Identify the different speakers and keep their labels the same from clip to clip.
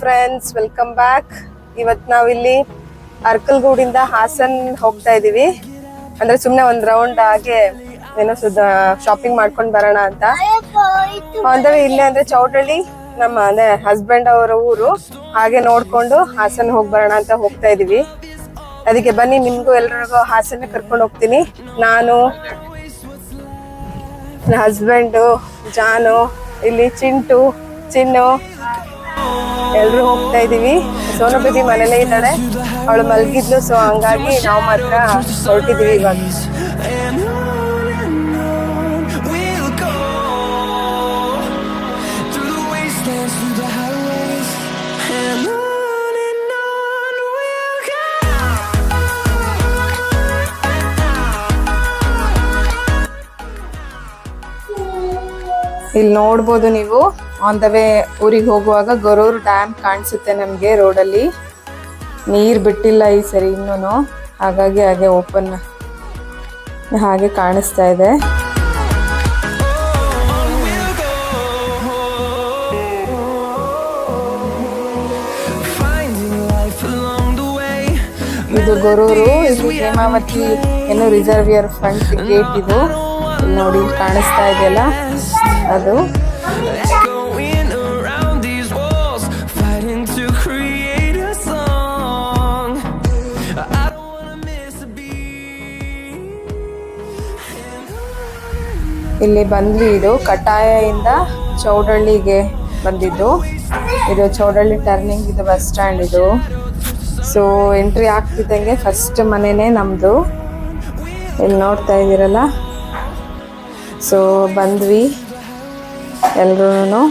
Speaker 1: Friends welcome back ಇವತ್ತು ನಾವಿಲ್ಲಿ ಅರ್ಕಲ್ಗೂಡಿಂದ ಹಾಸನ್ ಹೋಗ್ತಾ ಇದೀವಿ. ಅಂದ್ರೆ ಸುಮ್ಮನೆ ಒಂದು ರೌಂಡ್ ಹಾಗೆ ಏನೋ ಶಾಪಿಂಗ್ ಮಾಡ್ಕೊಂಡು ಬರೋಣ ಅಂತ. ಅಂದ್ರೆ ಇಲ್ಲೇ ಅಂದ್ರೆ ಚೌಡಳ್ಳಿ, ನಮ್ಮ ಅಂದ್ರೆ ಹಸ್ಬೆಂಡ್ ಅವರ ಊರು. ಹಾಗೆ ನೋಡ್ಕೊಂಡು ಹಾಸನ್ ಹೋಗಿ ಬರೋಣ ಅಂತ ಹೋಗ್ತಾ ಇದೀವಿ. ಅದಕ್ಕೆ ಬನ್ನಿ, ನಿಮ್ಗೂ ಎಲ್ರಿಗೂ ಹಾಸನ ಕರ್ಕೊಂಡು ಹೋಗ್ತೀನಿ. ನಾನು, ನನ್ನ ಹಸ್ಬೆಂಡು ಜಾನು, ಇಲ್ಲಿ ಚಿಂಟು, ಚಿನ್ನು ಎಲ್ಲರೂ ಹೋಗ್ತಾ ಇದ್ದೀವಿ ಸೋನಬದಿ ಮನೆಯಲ್ಲೇ ಇದ್ದಾರೆ ಅವಳು ಮಲಗಿದ್ಲು ಸೊ ಹಾಗಾಗಿ ನಾವು ಮಾತ್ರ ಸೊರ್ಟಿದ್ವಿ ಇವಾಗ. ಇಲ್ಲಿ ನೋಡ್ಬೋದು ನೀವು. ಆನ್ ದ ವೇ ಊರಿಗೆ ಹೋಗುವಾಗ ಗೊರೂರು ಡ್ಯಾಮ್ ಕಾಣಿಸುತ್ತೆ ನಮಗೆ ರೋಡಲ್ಲಿ. ನೀರು ಬಿಟ್ಟಿಲ್ಲ ಈ ಸರಿ ಇನ್ನೂ ಹಾಗಾಗಿ ಹಾಗೆ ಓಪನ್ ಹಾಗೆ ಕಾಣಿಸ್ತಾ ಇದೆ. ಇದು ಗೊರೂರು ಇದು ಹೇಮಾವತಿ ಏನು ರಿಸರ್ವಿಯರ್ ಫ್ರಂಟ್ ಗೇಟ್ ಇದು. ನೋಡಿ ಕಾಣಿಸ್ತಾ ಇದೆಯಲ್ಲ? ಅದು. ಇಲ್ಲಿ ಬಂದ್ವಿ ಇದು ಕಟಾಯದಿಂದ ಚೌಡಳ್ಳಿಗೆ ಬಂದಿದ್ದು. ಇದು ಚೌಡಳ್ಳಿ ಟರ್ನಿಂಗ್ ಇದು ಬಸ್ ಸ್ಟ್ಯಾಂಡ್ ಇದು. ಸೊ ಎಂಟ್ರಿ ಆಗ್ತಿದ್ದಂಗೆ ಫಸ್ಟ್ ಮನೆನೇ ನಮ್ಮದು ಇಲ್ಲಿ ನೋಡ್ತಾ ಇದ್ದೀರಲ್ಲ? ಸೊ ಬಂದ್ವಿ ಎಲ್ರೂ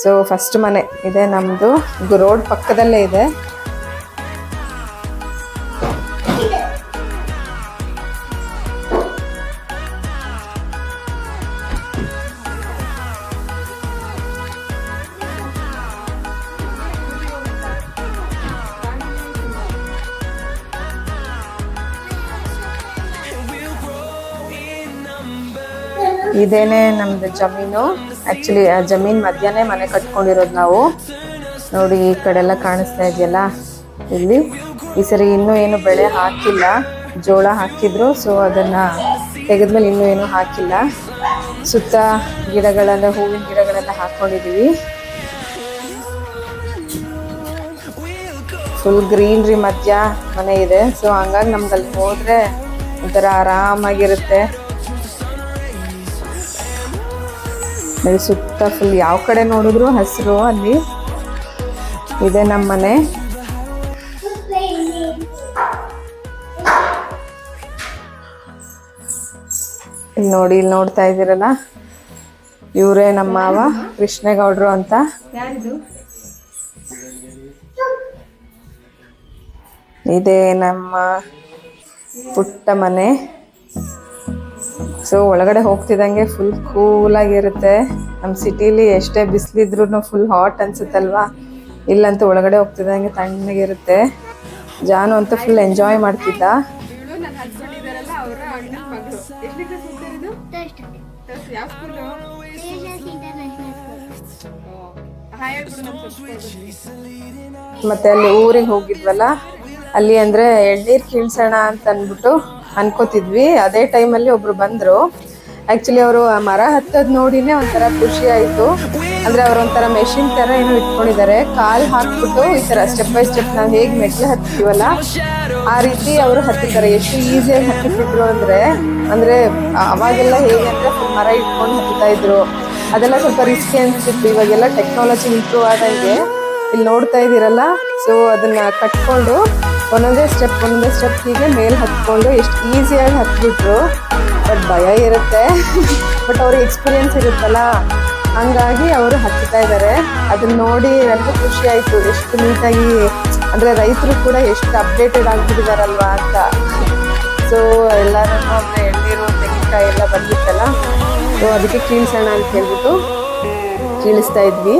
Speaker 1: ಸೊ ಫಸ್ಟ್ ಮನೆ ಇದೆ ನಮ್ಮದು ರೋಡ್ ಪಕ್ಕದಲ್ಲೇ ಇದೆ. ಇದೇನೆ ನಮ್ದು ಜಮೀನು. ಆಕ್ಚುಲಿ ಆ ಜಮೀನ್ ಮಧ್ಯಾಹ್ನ ಮನೆ ಕಟ್ಕೊಂಡಿರೋದು ನಾವು. ನೋಡಿ, ಈ ಕಡೆ ಎಲ್ಲ ಕಾಣಿಸ್ತಾ ಇದೆಯಲ್ಲ? ಇಲ್ಲಿ. ಈ ಸರಿ ಇನ್ನೂ ಏನು ಬೆಳೆ ಹಾಕಿಲ್ಲ. ಜೋಳ ಹಾಕಿದ್ರು ಸೊ ಅದನ್ನ ತೆಗೆದ್ಮೇಲೆ ಇನ್ನೂ ಏನು ಹಾಕಿಲ್ಲ. ಸುತ್ತ ಗಿಡಗಳೆಲ್ಲ, ಹೂವಿನ ಗಿಡಗಳೆಲ್ಲ ಹಾಕೊಂಡಿದೀವಿ. ಫುಲ್ ಗ್ರೀನ್ರಿ ಮಧ್ಯ ಮನೆ ಇದೆ. ಸೊ ಹಂಗಾಗಿ ನಮ್ಗೆ ಅಲ್ಲಿ ಹೋದ್ರೆ ಒಂಥರ ಆರಾಮಾಗಿರುತ್ತೆ. ಅಲ್ಲಿ ಸುತ್ತ ಫುಲ್ ಯಾವ ಕಡೆ ನೋಡಿದ್ರು ಹಸಿರು ಅಲ್ಲಿ. ಇದೆ ನಮ್ಮ ಮನೆ ಇಲ್ಲಿ ನೋಡಿ ಇಲ್ಲಿ ನೋಡ್ತಾ ಇದ್ದೀರಲ್ಲ? ಇವರೇ ನಮ್ಮ ಮಾವ ಕೃಷ್ಣೇಗೌಡರು ಅಂತ. ಇದೆ ನಮ್ಮ ಪುಟ್ಟ ಮನೆ. ಸೊ ಒಳಗಡೆ ಹೋಗ್ತಿದ್ದಂಗೆ ಫುಲ್ ಕೂಲಾಗಿರುತ್ತೆ ನಮ್ಮ ಸಿಟಿಲಿ ಎಷ್ಟೇ ಬಿಸಿಲಿದ್ರು ಫುಲ್ ಹಾಟ್ ಅನ್ಸುತ್ತಲ್ವಾ? ಇಲ್ಲಂತೂ ಒಳಗಡೆ ಹೋಗ್ತಿದ್ದಂಗೆ ತಣ್ಣಗಿರುತ್ತೆ. ಜಾನು ಅಂತೂ ಫುಲ್ ಎಂಜಾಯ್ ಮಾಡ್ತಿದ್ದ. ಮತ್ತೆ ಅಲ್ಲಿ ಊರಿಗೆ ಹೋಗಿದ್ವಲ್ಲ? ಅಲ್ಲಿ ಅಂದ್ರೆ ಎಳ್ನೀರ್ ಕೀಳ್ಸೋಣ ಅಂತ ಅನ್ಬಿಟ್ಟು ಅನ್ಕೋತಿದ್ವಿ. ಅದೇ ಟೈಮಲ್ಲಿ ಒಬ್ರು ಬಂದ್ರು. ಆ್ಯಕ್ಚುಲಿ ಅವರು ಆ ಮರ ಹತ್ತದ್ ನೋಡಿನೇ ಒಂಥರ ಖುಷಿ ಆಯ್ತು. ಅಂದ್ರೆ ಅವರು ಒಂಥರ ಮೆಷಿನ್ ತರ ಏನೋ ಇಟ್ಕೊಂಡಿದ್ದಾರೆ. ಕಾಲು ಹಾಕ್ಬಿಟ್ಟು ಈ ತರ ಸ್ಟೆಪ್ ಬೈ ಸ್ಟೆಪ್ ನಾವು ಹೇಗೆ ಮೆಟ್ಲು ಹತ್ತೀವಲ್ಲ, ಆ ರೀತಿ ಅವರು ಹತ್ತಿದ್ದಾರೆ. ಎಷ್ಟು ಈಸಿಯಾಗಿ ಹತ್ತಿಸಿದ್ರು ಅಂದ್ರೆ ಅಂದ್ರೆ ಅವಾಗೆಲ್ಲ ಹೇಗೆ ಅಂದ್ರೆ ಮರ ಇಟ್ಕೊಂಡು ಹತ್ತಾ ಇದ್ರು. ಅದೆಲ್ಲ ಸ್ವಲ್ಪ ರಿಸ್ಕಿ ಅನಿಸ್ತಿತ್ತು ಇವಾಗೆಲ್ಲ ಟೆಕ್ನಾಲಜಿ ಇಂಪ್ರೂವ್ ಆದಂಗೆ ಇಲ್ಲಿ ನೋಡ್ತಾ ಇದ್ದೀರಲ್ಲ ಸೊ ಅದನ್ನ ಕಟ್ಕೊಂಡು ಒಂದೊಂದೇ ಸ್ಟೆಪ್ ಒಂದೊಂದೇ ಸ್ಟೆಪ್ ಹೀಗೆ ಮೇಲೆ ಹತ್ಕೊಂಡು ಎಷ್ಟು ಈಸಿಯಾಗಿ ಹತ್ಬಿಟ್ರು. ಬಟ್ ಭಯ ಇರುತ್ತೆ. ಬಟ್ ಅವ್ರಿಗೆ ಎಕ್ಸ್ಪೀರಿಯನ್ಸ್ ಇರುತ್ತಲ್ಲ. ಹಂಗಾಗಿ ಅವರು ಹತ್ತುತ್ತಾ ಇದ್ದಾರೆ ಅದನ್ನ ನೋಡಿ ನನಗೂ ಖುಷಿ ಆಯಿತು. ಎಷ್ಟು ನೀಟಾಗಿ, ಅಂದರೆ ರೈತರು ಕೂಡ ಎಷ್ಟು ಅಪ್ಡೇಟೆಡ್ ಆಗಿಬಿಟ್ಟಿದಾರಲ್ವಾ ಅಂತ. ಸೊ ಎಲ್ಲರೂ ಅಂದರೆ ಎಳ್ನೀರು, ತೆಂಗಿನಕಾಯಿ ಎಲ್ಲ ಬಂದಿತ್ತಲ್ಲ. ಸೊ ಅದಕ್ಕೆ ಕೀಳ್ಸೋಣ ಅಂತ ಹೇಳ್ಬಿಟ್ಟು ಕೀಳಿಸ್ತಾ ಇದ್ವಿ.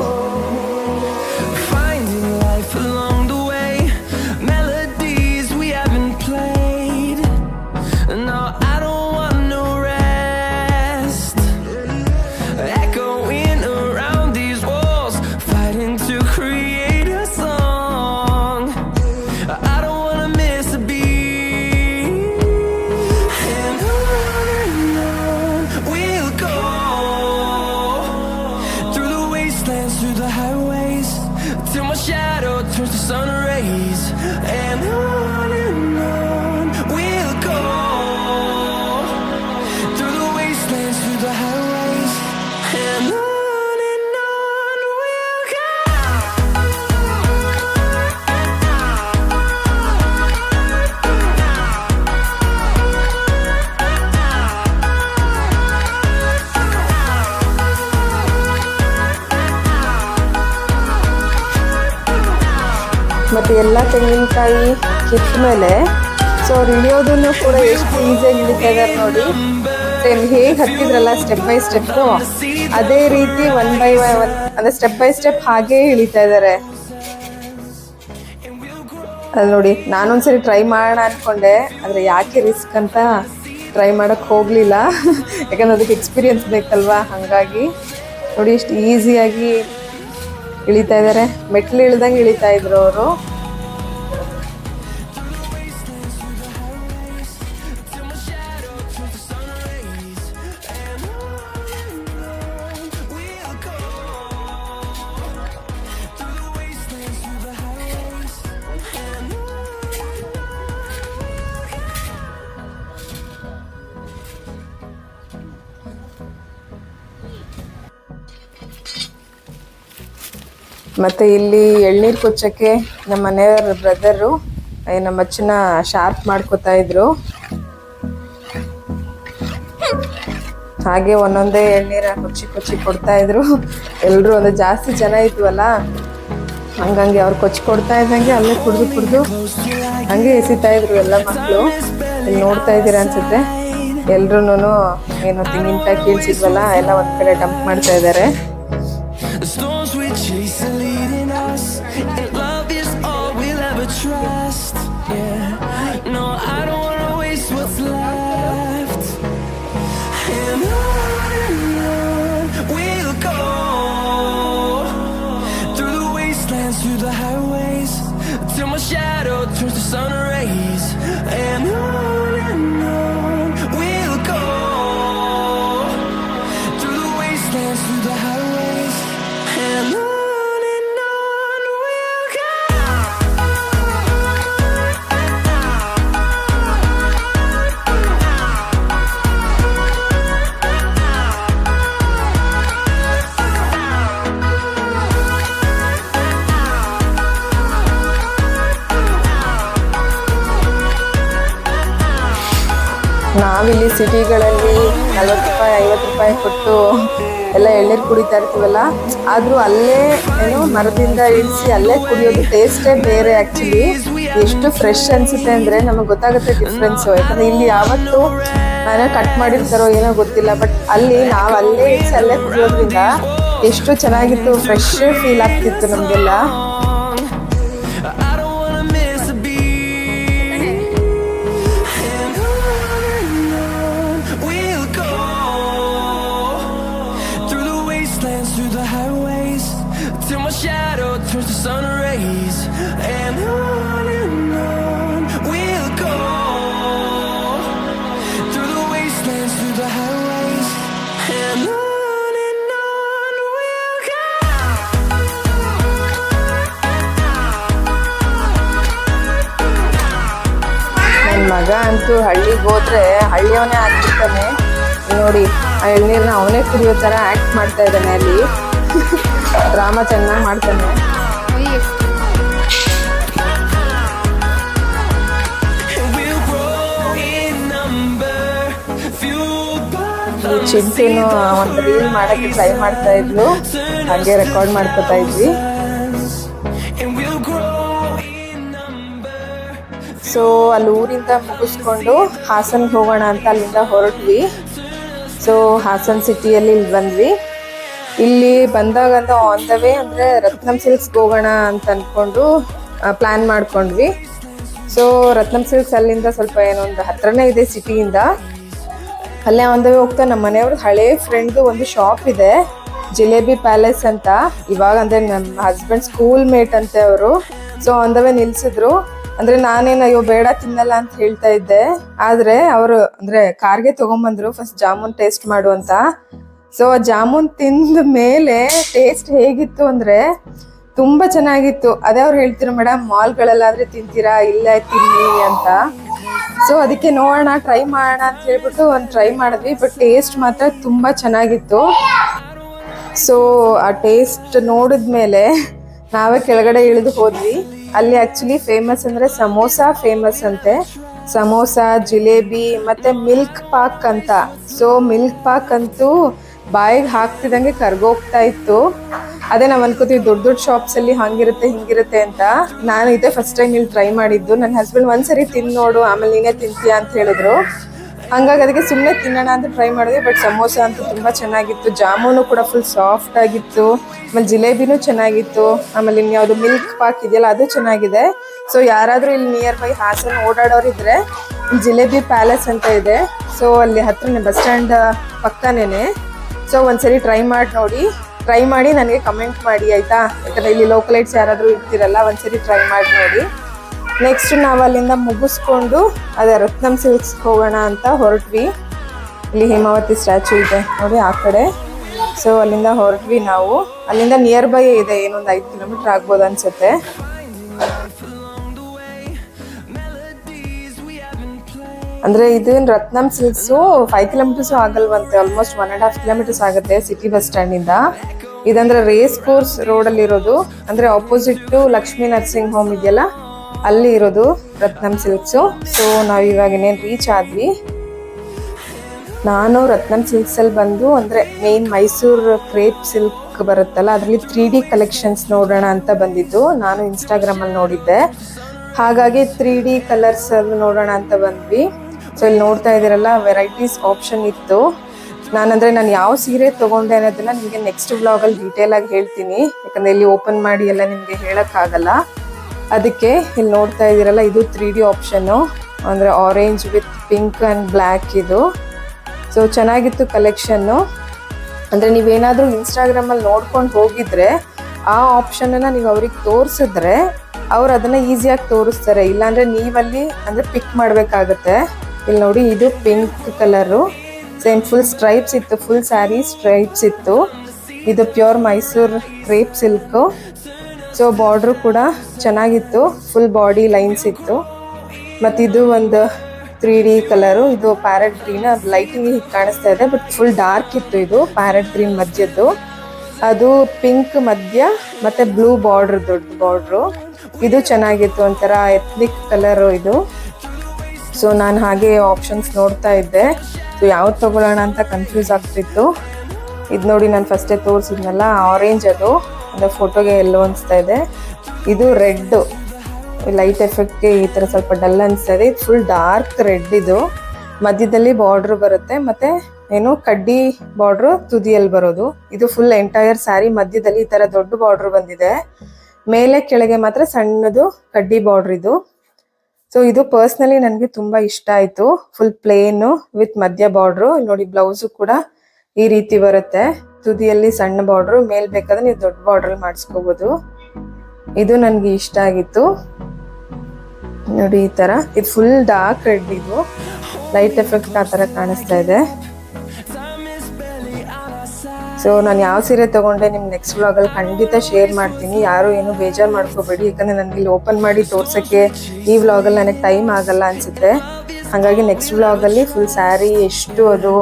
Speaker 1: ಮತ್ತು ಎಲ್ಲ ತೆಂಗಿನಕಾಯಿ ಕಿತ್ತ ಮೇಲೆ. ಸೊ ಅವ್ರು ಇಳಿಯೋದನ್ನು ಕೂಡ ಎಷ್ಟು ಈಸಿಯಾಗಿ ಇಳಿತಾ ಇದ್ದಾರೆ ನೋಡಿ. ಸೇಮ್ ಹೇಗೆ ಹತ್ತಿದ್ರಲ್ಲ ಸ್ಟೆಪ್ ಬೈ ಸ್ಟೆಪ್ಪು ಅದೇ ರೀತಿ ಒನ್ ಬೈ ಒನ್ ಅಂದರೆ ಸ್ಟೆಪ್ ಬೈ ಸ್ಟೆಪ್ ಹಾಗೇ ಇಳಿತಾ ಇದ್ದಾರೆ. ಅದು ನೋಡಿ, ನಾನೊಂದ್ಸರಿ ಟ್ರೈ ಮಾಡೋಣ ಅನ್ಕೊಂಡೆ. ಆದರೆ ಯಾಕೆ ರಿಸ್ಕ್ ಅಂತ ಟ್ರೈ ಮಾಡೋಕ್ಕೆ ಹೋಗಲಿಲ್ಲ. ಯಾಕಂದ್ರೆ ಅದಕ್ಕೆ ಎಕ್ಸ್ಪೀರಿಯನ್ಸ್ ಬೇಕಲ್ವಾ? ಹಾಗಾಗಿ ನೋಡಿ, ಇಷ್ಟು ಈಸಿಯಾಗಿ ಇಳಿತಾ ಇದ್ದಾರೆ ಮೆಟ್ಲು ಇಳ್ದಂಗೆ ಇಳಿತಾ ಇದ್ರು ಅವರು. ಮತ್ತು ಇಲ್ಲಿ ಎಳ್ನೀರು ಕುಚ್ಚಕ್ಕೆ ನಮ್ಮ ಮನೆಯವ್ರ ಬ್ರದರು ನಮ್ಮ ಅಚ್ಚನ ಶಾರ್ಪ್ ಮಾಡ್ಕೋತಾ ಇದ್ರು. ಹಾಗೆ ಒಂದೊಂದೇ ಎಳ್ನೀರ ಕುಚ್ಚಿ ಕೊಚ್ಚಿ ಕೊಡ್ತಾ ಇದ್ರು. ಎಲ್ಲರೂ ಒಂದು ಜಾಸ್ತಿ ಜನ ಇದ್ವಲ್ಲ, ಹಂಗಂಗೆ ಅವ್ರು ಕೊಚ್ಚಿ ಕೊಡ್ತಾ ಇದ್ದಂಗೆ ಅಲ್ಲೇ ಕುಡಿದು ಕುಡಿದು ಹಂಗೆ ಎಸಿತಾ ಇದ್ರು ಎಲ್ಲ ಮಕ್ಕಳು ಇಲ್ಲಿ ನೋಡ್ತಾ ಇದ್ದೀರಾ ಅನ್ಸುತ್ತೆ. ಎಲ್ರೂ ಏನು ತೆಂಗಿನಕಾಯಿ ಕೀಳ್ಸಿದ್ವಲ್ಲ, ಎಲ್ಲ ಒಂದ್ ಕಡೆ ಡಂಪ್ ಮಾಡ್ತಾ ಇದ್ದಾರೆ ನಾವಿಲ್ಲಿ ಸಿಟಿಗಳಲ್ಲಿ ನಲ್ವತ್ತು ರೂಪಾಯಿ ಐವತ್ತು ರೂಪಾಯಿ ಕೊಟ್ಟು ಎಲ್ಲ ಎಳ್ನೀರು ಕುಡಿತಾ ಇರ್ತೀವಲ್ಲ, ಆದರೂ ಅಲ್ಲೇ ಏನು ಮರದಿಂದ ಇಳಿಸಿ ಅಲ್ಲೇ ಕುಡಿಯೋದು ಟೇಸ್ಟೇ ಬೇರೆ ಆ್ಯಕ್ಚುಲಿ ಎಷ್ಟು ಫ್ರೆಶ್ ಅನಿಸುತ್ತೆ ಅಂದರೆ ನಮಗೆ ಗೊತ್ತಾಗುತ್ತೆ ಡಿಫ್ರೆನ್ಸು ಯಾಕಂದರೆ ಇಲ್ಲಿ ಯಾವತ್ತೂ ನಾನು ಕಟ್ ಮಾಡಿರ್ತಾರೋ ಏನೋ ಗೊತ್ತಿಲ್ಲ ಬಟ್ ಅಲ್ಲಿ ನಾವು ಅಲ್ಲೇ ಇಳಿಸಿ ಅಲ್ಲೇ ಕುಡಿಯೋದ್ರಿಂದ ಎಷ್ಟು ಚೆನ್ನಾಗಿತ್ತು ಫ್ರೆಶ್ ಫೀಲ್ ಆಗ್ತಿತ್ತು ನಮಗೆಲ್ಲ. ಮಗ ಅಂತೂ ಹಳ್ಳಿಗೆ ಹೋದ್ರೆ ಹಳ್ಳಿಯವನೇ ಆಗ್ತಿರ್ತಾನೆ ನೋಡಿ, ಆ ಎಳ್ನೀರನ್ನ ಅವನೇ ಕುಡಿಯೋ ಥರ ಆ್ಯಕ್ಟ್ ಮಾಡ್ತಾ ಇದ್ದಾನೆ ಅಲ್ಲಿ. ಡ್ರಾಮ ಚೆನ್ನಾಗಿ ಮಾಡ್ತಾನೆ. ಚಿಂತೆನೂ ಒಂದು ರೀಲ್ ಮಾಡೋಕ್ಕೆ ಟ್ರೈ ಮಾಡ್ತಾ ಇದ್ಲು. ಹಾಗೆ ರೆಕಾರ್ಡ್ ಮಾಡ್ಕೋತಾ ಇದ್ವಿ. ಸೊ ಅಲ್ಲಿ ಊರಿಂದ ಮುಗಿಸ್ಕೊಂಡು ಹಾಸನ್ಗೆ ಹೋಗೋಣ ಅಂತ ಅಲ್ಲಿಂದ ಹೊರಟ್ವಿ. ಸೊ ಹಾಸನ್ ಸಿಟಿಯಲ್ಲಿ ಇಲ್ಲಿ ಬಂದ್ವಿ. ಇಲ್ಲಿ ಬಂದಾಗಂತ ಆನ್ ದ ವೇ ಅಂದರೆ ರತ್ನಂ ಸಿಲ್ಕ್ಸ್ಗೆ ಹೋಗೋಣ ಅಂತ ಅಂದ್ಕೊಂಡು ಪ್ಲ್ಯಾನ್ ಮಾಡ್ಕೊಂಡ್ವಿ. ಸೊ ರತ್ನಂ ಸಿಲ್ಕ್ಸ್ ಅಲ್ಲಿಂದ ಸ್ವಲ್ಪ ಏನೋ ಒಂದು ಹತ್ರನೇ ಇದೆ ಸಿಟಿಯಿಂದ. ಅಲ್ಲೇ ಆನ್ ದ ವೇ ಹೋಗ್ತಾ ನಮ್ಮ ಮನೆಯವ್ರ ಹಳೆ ಫ್ರೆಂಡ್ದು ಒಂದು ಶಾಪ್ ಇದೆ ಜಿಲೇಬಿ ಪ್ಯಾಲೇಸ್ ಅಂತ. ಇವಾಗ ಅಂದರೆ ನಮ್ಮ ಹಸ್ಬೆಂಡ್ ಸ್ಕೂಲ್ ಮೇಟ್ ಅಂತೆ ಅವರು. ಸೊ ಆನ್ ದ ವೇ ನಿಲ್ಸಿದ್ರು. ಅಂದ್ರೆ ನಾನೇನು, ಅಯ್ಯೋ, ಬೇಡ, ತಿನ್ನಲ್ಲ ಅಂತ ಹೇಳ್ತಾ ಇದ್ದೆ. ಆದ್ರೆ ಅವರು, ಅಂದ್ರೆ ಕಾರ್ಗೆ ತಗೊಂಬಂದ್ರು ಫಸ್ಟ್ ಜಾಮೂನ್ ಟೇಸ್ಟ್ ಮಾಡು ಅಂತ. ಸೊ ಆ ಜಾಮೂನ್ ತಿಂದ ಮೇಲೆ ಟೇಸ್ಟ್ ಹೇಗಿತ್ತು ಅಂದ್ರೆ ತುಂಬಾ ಚೆನ್ನಾಗಿತ್ತು. ಅದೇ ಅವ್ರು ಹೇಳ್ತಿರೋ ಮೇಡಮ್, ಮಾಲ್ಗಳಲ್ಲಾದ್ರೆ ತಿಂತೀರಾ? ಇಲ್ಲ ತಿನ್ನಿ ಅಂತ. ಸೊ ಅದಕ್ಕೆ ನೋಡೋಣ ಟ್ರೈ ಮಾಡೋಣ ಅಂತ ಹೇಳ್ಬಿಟ್ಟು ಒಂದು ಟ್ರೈ ಮಾಡಿದ್ವಿ. ಬಟ್ ಟೇಸ್ಟ್ ಮಾತ್ರ ತುಂಬಾ ಚೆನ್ನಾಗಿತ್ತು. ಸೊ ಆ ಟೇಸ್ಟ್ ನೋಡಿದ್ಮೇಲೆ ನಾವೇ ಕೆಳಗಡೆ ಇಳಿದು ಹೋದ್ವಿ. ಅಲ್ಲಿ ಆಕ್ಚುಲಿ ಫೇಮಸ್ ಅಂದ್ರೆ ಸಮೋಸ ಫೇಮಸ್ ಅಂತೆ. ಸಮೋಸ ಜಿಲೇಬಿ, ಮತ್ತೆ ಮಿಲ್ಕ್ ಪಾಕ್ ಅಂತ. ಸೊ ಮಿಲ್ಕ್ ಪಾಕ್ ಅಂತೂ ಬಾಯಿಗೆ ಹಾಕ್ತಿದಂಗೆ ಕರ್ಗೋಗ್ತಾ ಇತ್ತು. ಅದೇ ನಾವು ಅನ್ಕೋತೀವಿ ದೊಡ್ಡ ದೊಡ್ಡ ಶಾಪ್ಸ್ ಅಲ್ಲಿ ಹಂಗಿರುತ್ತೆ, ಹಿಂಗಿರುತ್ತೆ ಅಂತ. ನಾನು ಇದೇ ಫಸ್ಟ್ ಟೈಮ್ ಇಲ್ಲಿ ಟ್ರೈ ಮಾಡಿದ್ದು. ನನ್ನ ಹಸ್ಬೆಂಡ್ ಒಂದ್ಸರಿ ತಿಂದು ನೋಡು, ಆಮೇಲೆ ನೀನೇ ತಿಂತೀಯ ಅಂತ ಹೇಳಿದ್ರು. ಹಂಗಾಗಿ ಅದಕ್ಕೆ ಸುಮ್ಮನೆ ತಿನ್ನೋಣ ಅಂತ ಟ್ರೈ ಮಾಡಿದೆ ಬಟ್ ಸಮೋಸ ಅಂತೂ ತುಂಬ ಚೆನ್ನಾಗಿತ್ತು. ಜಾಮೂನು ಕೂಡ ಫುಲ್ ಸಾಫ್ಟ್ ಆಗಿತ್ತು. ಆಮೇಲೆ ಜಿಲೇಬಿನೂ ಚೆನ್ನಾಗಿತ್ತು. ಆಮೇಲೆ ಇನ್ಯಾವುದು ಮಿಲ್ಕ್ ಪಾಕ್ ಇದೆಯಲ್ಲ, ಅದು ಚೆನ್ನಾಗಿದೆ. ಸೊ ಯಾರಾದರೂ ಇಲ್ಲಿ ನಿಯರ್ ಬೈ ಹಾಸನ್ ಓಡಾಡೋರು ಇದ್ದರೆ ಇಲ್ಲಿ ಜಿಲೇಬಿ ಪ್ಯಾಲೇಸ್ ಅಂತ ಇದೆ. ಸೊ ಅಲ್ಲಿ ಹತ್ರನೇ ಬಸ್ ಸ್ಟ್ಯಾಂಡ್ ಪಕ್ಕನೇ ಸೊ ಒಂದ್ಸರಿ ಟ್ರೈ ಮಾಡಿ ನೋಡಿ. ಟ್ರೈ ಮಾಡಿ ನನಗೆ ಕಮೆಂಟ್ ಮಾಡಿ, ಆಯಿತಾ? ಯಾಕಂದರೆ ಇಲ್ಲಿ ಲೋಕಲೈಟ್ಸ್ ಯಾರಾದರೂ ಇರ್ತಿರಲ್ಲ, ಒಂದ್ಸರಿ ಟ್ರೈ ಮಾಡಿ ನೋಡಿ. ನೆಕ್ಸ್ಟ್ ನಾವು ಅಲ್ಲಿಂದ ಮುಗಿಸ್ಕೊಂಡು ಅದೇ ರತ್ನಂ ಸಿಲ್ಕ್ಸ್ಗೆ ಹೋಗೋಣ ಅಂತ ಹೊರಟ್ವಿ. ಇಲ್ಲಿ ಹೇಮಾವತಿ ಸ್ಟ್ಯಾಚು ಇದೆ ನೋಡಿ ಆ ಕಡೆ. ಸೊ ಅಲ್ಲಿಂದ ಹೊರಟ್ವಿ ನಾವು. ಅಲ್ಲಿಂದ ನಿಯರ್ ಬೈ ಇದೆ, ಏನೊಂದು ಐದು ಕಿಲೋಮೀಟರ್ ಆಗ್ಬೋದು ಅನ್ಸುತ್ತೆ. ಅಂದ್ರೆ ಇದು Ratnam silks five kilometres ಆಗಲ್ವಂತೆ almost one and half kilometres ಆಗುತ್ತೆ ಸಿಟಿ ಬಸ್ ಸ್ಟ್ಯಾಂಡ್ ಇಂದ. ಇದಂದ್ರೆ ರೇಸ್ ಕೋರ್ಸ್ ರೋಡ್ ಅಂದರೆ ಇರೋದು ಅಂದ್ರೆ opposite to Lakshmi nursing home ಇದೆಯಲ್ಲ? ಅಲ್ಲಿ ಇರೋದು ರತ್ನಂ ಸಿಲ್ಕ್ಸು ಸೊ ನಾವು ಇವಾಗ ರೀಚ್ ಆದ್ವಿ. ನಾನು ರತ್ನಂ ಸಿಲ್ಕ್ಸಲ್ಲಿ ಬಂದು ಅಂದರೆ ಮೇನ್ ಮೈಸೂರು ಕ್ರೇಪ್ ಸಿಲ್ಕ್ ಬರುತ್ತಲ್ಲ, ಅದರಲ್ಲಿ ತ್ರೀ ಡಿ ಕಲೆಕ್ಷನ್ಸ್ ನೋಡೋಣ ಅಂತ ಬಂದಿದ್ದು. ನಾನು ಇನ್ಸ್ಟಾಗ್ರಾಮಲ್ಲಿ ನೋಡಿದ್ದೆ. ಹಾಗಾಗಿ ತ್ರೀ ಡಿ ಕಲರ್ಸ್ ಅಲ್ಲಿ ನೋಡೋಣ ಅಂತ ಬಂದ್ವಿ. ಸೊ ಇಲ್ಲಿ ನೋಡ್ತಾ ಇದ್ದೀರಲ್ಲ ವೆರೈಟೀಸ್ ಆಪ್ಷನ್ ಇತ್ತು. ನಾನಂದರೆ ನಾನು ಯಾವ ಸೀರೆ ತೊಗೊಂಡೆ ಅನ್ನೋದನ್ನು ನಿಮಗೆ ನೆಕ್ಸ್ಟ್ ವ್ಲಾಗಲ್ಲಿ ಡೀಟೇಲಾಗಿ ಹೇಳ್ತೀನಿ. ಯಾಕಂದರೆ ಇಲ್ಲಿ ಓಪನ್ ಮಾಡಿ ಎಲ್ಲ ನಿಮಗೆ ಹೇಳಕ್ಕಾಗಲ್ಲ. ಅದಕ್ಕೆ ಇಲ್ಲಿ ನೋಡ್ತಾ ಇದ್ದೀರಲ್ಲ, ಇದು ತ್ರೀ ಡಿ ಆಪ್ಷನ್ನು ಅಂದರೆ orange with pink and black ಇದು. ಸೊ ಚೆನ್ನಾಗಿತ್ತು ಕಲೆಕ್ಷನ್ನು ಅಂದರೆ ನೀವೇನಾದರೂ ಇನ್ಸ್ಟಾಗ್ರಾಮಲ್ಲಿ ನೋಡ್ಕೊಂಡು ಹೋಗಿದ್ರೆ, ಆ ಆಪ್ಷನನ್ನು ನೀವು ಅವ್ರಿಗೆ ತೋರಿಸಿದ್ರೆ, ಅವ್ರು ಅದನ್ನು ಈಸಿಯಾಗಿ ತೋರಿಸ್ತಾರೆ. ಇಲ್ಲಾಂದರೆ ನೀವಲ್ಲಿ ಅಂದರೆ ಪಿಕ್ ಮಾಡಬೇಕಾಗತ್ತೆ. ಇಲ್ಲಿ ನೋಡಿ, ಇದು pink colour same full stripes ಇತ್ತು ಫುಲ್ ಸ್ಯಾರಿ ಸ್ಟ್ರೈಪ್ಸ್ ಇತ್ತು. ಇದು pure Mysore crepe silk so border ಕೂಡ ಚೆನ್ನಾಗಿತ್ತು. ಫುಲ್ ಬಾಡಿ ಲೈನ್ಸ್ ಇತ್ತು. ಮತ್ತು ಇದು ಒಂದು ತ್ರೀ ಡಿ ಕಲರು. ಇದು ಪ್ಯಾರೆಟ್ ಗ್ರೀನ್ ಅದು ಲೈಟಿಂಗ್ ಕಾಣಿಸ್ತಾ ಇದೆ ಬಟ್ ಫುಲ್ ಡಾರ್ಕ್ ಇತ್ತು ಇದು ಪ್ಯಾರೆಟ್ ಗ್ರೀನ್ ಮಧ್ಯದ್ದು. ಅದು ಪಿಂಕ್ ಮಧ್ಯ, ಮತ್ತು ಬ್ಲೂ ಬಾರ್ಡ್ರ್ ದೊಡ್ಡ ಬಾರ್ಡ್ರು ಇದು ಚೆನ್ನಾಗಿತ್ತು, ಒಂಥರ ಎತ್ನಿಕ್ ಕಲರು ಇದು. ಸೊ ನಾನು ಹಾಗೆ ಆಪ್ಷನ್ಸ್ ನೋಡ್ತಾ ಇದ್ದೆ. ಸೊ ಯಾವ್ದು ತೊಗೊಳ್ಳೋಣ ಅಂತ ಕನ್ಫ್ಯೂಸ್ ಆಗ್ತಿತ್ತು. ಇದು ನೋಡಿ ನಾನು ಫಸ್ಟೇ ತೋರಿಸಿದ್ನಲ್ಲ ಆರೆಂಜ್ ಅದು. ಅಂದರೆ ಫೋಟೋಗೆ ಎಲ್ಲೋ ಅನಿಸ್ತಾ ಇದೆ. ಇದು ರೆಡ್ ಲೈಟ್ ಎಫೆಕ್ಟ್ಗೆ ಈ ಥರ ಸ್ವಲ್ಪ ಡಲ್ ಅನಿಸ್ತಾ ಇದೆ. ಫುಲ್ ಡಾರ್ಕ್ ರೆಡ್ ಇದು. ಮಧ್ಯದಲ್ಲಿ ಬಾರ್ಡ್ರ್ ಬರುತ್ತೆ. ಮತ್ತೆ ಏನು ಕಡ್ಡಿ ಬಾರ್ಡ್ರು ತುದಿಯಲ್ಲಿ ಬರೋದು. ಇದು ಫುಲ್ ಎಂಟೈರ್ ಸ್ಯಾರಿ ಮಧ್ಯದಲ್ಲಿ ಈ ಥರ ದೊಡ್ಡ ಬಾರ್ಡ್ರ್ ಬಂದಿದೆ. ಮೇಲೆ ಕೆಳಗೆ ಮಾತ್ರ ಸಣ್ಣದು ಕಡ್ಡಿ ಬಾರ್ಡ್ರ್ ಇದು. ಸೊ ಇದು ಪರ್ಸ್ನಲಿ ನನಗೆ ತುಂಬಾ ಇಷ್ಟ ಆಯ್ತು. ಫುಲ್ ಪ್ಲೇನು ವಿತ್ ಮಧ್ಯ ಬಾರ್ಡ್ರು ನೋಡಿ ಬ್ಲೌಸು ಕೂಡ ಈ ರೀತಿ ಬರುತ್ತೆ. ತುದಿಯಲ್ಲಿ ಸಣ್ಣ ಬಾರ್ಡ್ರು ಮೇಲ್ ಬೇಕಾದ್ರೆ ನೀವು ದೊಡ್ಡ ಬಾರ್ಡ್ರ್ ಮಾಡಿಸ್ಕೋಬೋದು. ಇದು ನನಗೆ ಇಷ್ಟ ಆಗಿತ್ತು. ನೋಡಿ ಈ ತರ. ಇದು ಫುಲ್ ಡಾರ್ಕ್ ರೆಡ್ ಇದು. ಲೈಟ್ ಎಫೆಕ್ಟ್ ಆ ತರ ಕಾಣಿಸ್ತಾ ಇದೆ. ಸೊ ನಾನು ಯಾವ ಸೀರೆ ತಗೊಂಡೆ ನಿಮ್ಮ ನೆಕ್ಸ್ಟ್ ವ್ಲಾಗಲ್ಲಿ ಖಂಡಿತ ಶೇರ್ ಮಾಡ್ತೀನಿ. ಯಾರು ಏನು ಬೇಜಾರು ಮಾಡ್ಕೋಬೇಡಿ. ಯಾಕಂದ್ರೆ ನನಗೆ ಇಲ್ಲಿ ಓಪನ್ ಮಾಡಿ ತೋರ್ಸಕ್ಕೆ ಈ ವ್ಲಾಗಲ್ಲಿ ನನಗೆ ಟೈಮ್ ಆಗಲ್ಲ ಅನ್ಸುತ್ತೆ. ಹಾಗಾಗಿ ನೆಕ್ಸ್ಟ್ ವ್ಲಾಗಲ್ಲಿ ಫುಲ್ ಸ್ಯಾರಿ ಎಷ್ಟು ಅದು,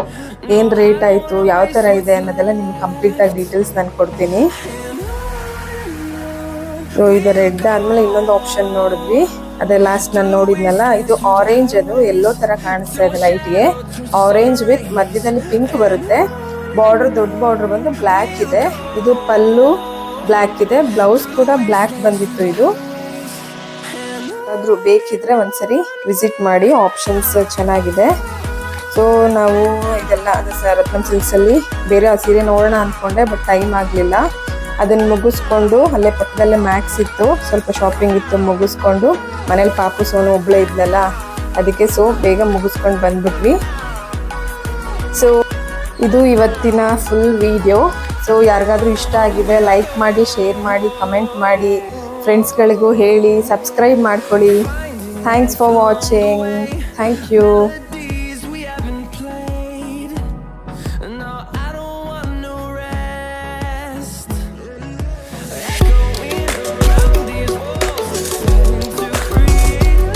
Speaker 1: ಏನು ರೇಟ್ ಆಯಿತು, ಯಾವ ಥರ ಇದೆ ಅನ್ನೋದೆಲ್ಲ ನಿಮ್ಗೆ ಕಂಪ್ಲೀಟಾಗಿ ಡೀಟೇಲ್ಸ್ ನಾನು ಕೊಡ್ತೀನಿ. ಸೊ ಇದು ರೆಡ್ ಆದಮೇಲೆ ಇನ್ನೊಂದು ಆಪ್ಷನ್ ನೋಡಿದ್ವಿ. ಅದೇ ಲಾಸ್ಟ್ ನಾನು ನೋಡಿದ್ನಲ್ಲ, ಇದು ಆರೆಂಜ್ ಅದು, ಎಲ್ಲೋ ಥರ ಕಾಣಿಸ್ತಾ ಇದೆ ಲೈಟ್ಗೆ ಆರೆಂಜ್ ವಿತ್ ಮಧ್ಯದಲ್ಲಿ ಪಿಂಕ್ ಬರುತ್ತೆ. ಬಾರ್ಡರ್ ದೊಡ್ಡ ಬಾರ್ಡರ್ ಬಂದು ಬ್ಲ್ಯಾಕ್ ಇದೆ. ಇದು ಪಲ್ಲು ಬ್ಲ್ಯಾಕ್ ಇದೆ. ಬ್ಲೌಸ್ ಕೂಡ ಬ್ಲ್ಯಾಕ್ ಬಂದಿತ್ತು ಇದು. ಆದ್ರೂ ಬೇಕಿದ್ರೆ ಒಂದ್ಸರಿ ವಿಸಿಟ್ ಮಾಡಿ ಆಪ್ಷನ್ಸ್ ಚೆನ್ನಾಗಿದೆ. ಸೊ ನಾವು ಇದೆಲ್ಲ ರತ್ನಂ ಸಿಲ್ಕ್ಸ್ ಅಲ್ಲಿ ಬೇರೆ ಆ ಸೀರೆ ನೋಡೋಣ ಅಂದ್ಕೊಂಡೆ ಬಟ್ ಟೈಮ್ ಆಗಲಿಲ್ಲ. ಅದನ್ನ ಮುಗಿಸ್ಕೊಂಡು ಅಲ್ಲೇ ಪಕ್ಕದಲ್ಲೇ ಮ್ಯಾಕ್ಸ್ ಇತ್ತು, ಸ್ವಲ್ಪ ಶಾಪಿಂಗ್ ಇತ್ತು, ಮುಗಿಸ್ಕೊಂಡು ಮನೇಲಿ ಪಾಪು ಸೋನು ಒಬ್ಳೆ ಇದ್ನಲ್ಲ ಅದಕ್ಕೆ ಸೊ ಬೇಗ ಮುಗಿಸ್ಕೊಂಡು ಬಂದ್ಬಿಟ್ವಿ. ಸೊ ಇದು ಇವತ್ತಿನ ಫುಲ್ ವಿಡಿಯೋ ಸೊ ಯಾರಿಗಾದ್ರೂ ಇಷ್ಟ ಆಗಿದೆ ಲೈಕ್ ಮಾಡಿ ಶೇರ್ ಮಾಡಿ ಕಮೆಂಟ್ ಮಾಡಿ. ಫ್ರೆಂಡ್ಸ್ಗಳಿಗೂ ಹೇಳಿ ಸಬ್ಸ್ಕ್ರೈಬ್ ಮಾಡ್ಕೊಳ್ಳಿ. Thanks for watching thank you